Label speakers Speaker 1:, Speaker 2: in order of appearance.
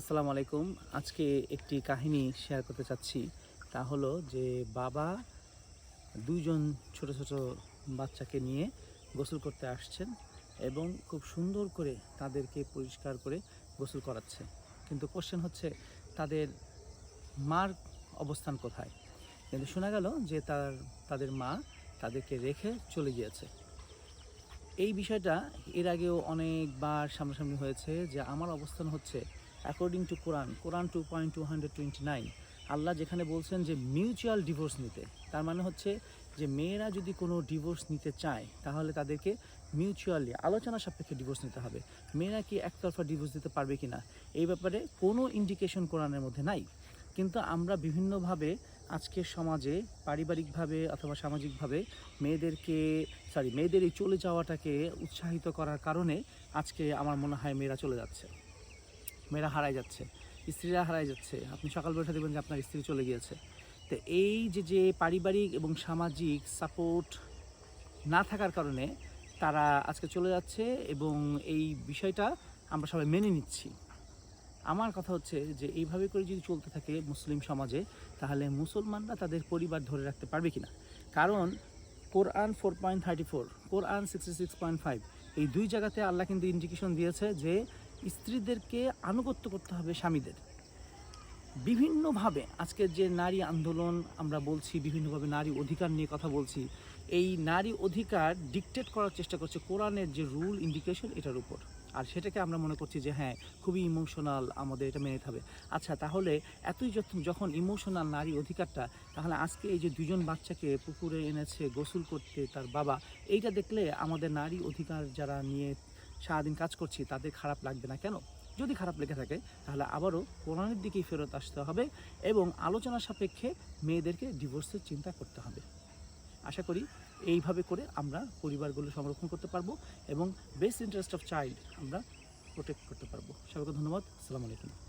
Speaker 1: আসসালামু আলাইকুম। আজকে একটি কাহিনী শেয়ার করতে চাচ্ছি। তা হলো যে বাবা দুইজন ছোট ছোট বাচ্চাকে নিয়ে গোসল করতে আসছেন এবং খুব সুন্দর করে তাদেরকে পরিষ্কার করে গোসল করাচ্ছে। কিন্তু কোশ্চেন হচ্ছে, তাদের মার অবস্থান কোথায়? কিন্তু শোনা গেল যে তার, তাদের মা তাদেরকে রেখে চলে গিয়েছে। এই বিষয়টা এর আগেও অনেকবার সামনাসামনি হয়েছে যে আমার অবস্থান হচ্ছে according to Quran Quran two point two hundred twenty nine আল্লাহ যেখানে বলছেন যে মিউচুয়াল ডিভোর্স নিতে, তার মানে হচ্ছে যে মেয়েরা যদি কোনো ডিভোর্স নিতে চায়, তাহলে তাদেরকে মিউচুয়ালি আলোচনা সাপেক্ষে ডিভোর্স নিতে হবে। মেয়েরা কি একতরফা ডিভোর্স দিতে পারবে কি না এই ব্যাপারে কোনো ইন্ডিকেশন কোরআনের মধ্যে নাই। কিন্তু আমরা বিভিন্নভাবে আজকের সমাজে, পারিবারিকভাবে অথবা সামাজিকভাবে মেয়েদেরকে সরি মেয়েদের এই চলে যাওয়াটাকে উৎসাহিত করার কারণে আজকে আমার মনে হয় মেয়েরা চলে যাচ্ছে। মেয়েরা হারাই যাচ্ছে, স্ত্রীরা হারাই যাচ্ছে। আপনি সকাল বেলা দেখবেন যে আপনার স্ত্রী চলে গিয়েছে। তো এই যে যে পারিবারিক এবং সামাজিক সাপোর্ট না থাকার কারণে তারা আজকে চলে যাচ্ছে এবং এই বিষয়টা আমরা সবাই মেনে নিচ্ছি। আমার কথা হচ্ছে যে, এইভাবে করে যদি চলতে থাকে মুসলিম সমাজে, তাহলে মুসলমানরা তাদের পরিবার ধরে রাখতে পারবে কিনা? কারণ Quran four point thirty four Quran sixty six point five এই দুই জায়গাতে আল্লাহ কিন্তু ইন্ডিকেশন দিয়েছে যে স্ত্রীদেরকে আনুগত্য করতে হবে স্বামীদের। বিভিন্নভাবে আজকের যে নারী আন্দোলন আমরা বলছি, বিভিন্নভাবে নারী অধিকার নিয়ে কথা বলছি, এই নারী অধিকার ডিকটেট করার চেষ্টা করছে কোরআনের যে রুল ইন্ডিকেশন এটার উপর। আর সেটাকে আমরা মনে করছি যে হ্যাঁ খুবই ইমোশনাল আমাদের এটা মেনে হবে। আচ্ছা তাহলে এতই যখন ইমোশনাল নারী অধিকারটা, তাহলে আজকে এই যে দুজন বাচ্চাকে পুকুরে এনেছে, গোসল করতে তার বাবা, এইটা দেখলে আমাদের নারী অধিকার যারা নিয়ে সারাদিন কাজ করছি, তাদের খারাপ লাগবে না কেন? যদি খারাপ লেগে থাকে, তাহলে আবারও কোরআনের দিকেই ফেরত আসতে হবে এবং আলোচনা সাপেক্ষে মেয়েদেরকে ডিভোর্সের চিন্তা করতে হবে। আশা করি এইভাবে করে আমরা পরিবারগুলো সংরক্ষণ করতে পারব এবং বেস্ট ইন্টারেস্ট অফ চাইল্ড আমরা প্রোটেক্ট করতে পারব। সবাইকে ধন্যবাদ। আসসালামু আলাইকুম।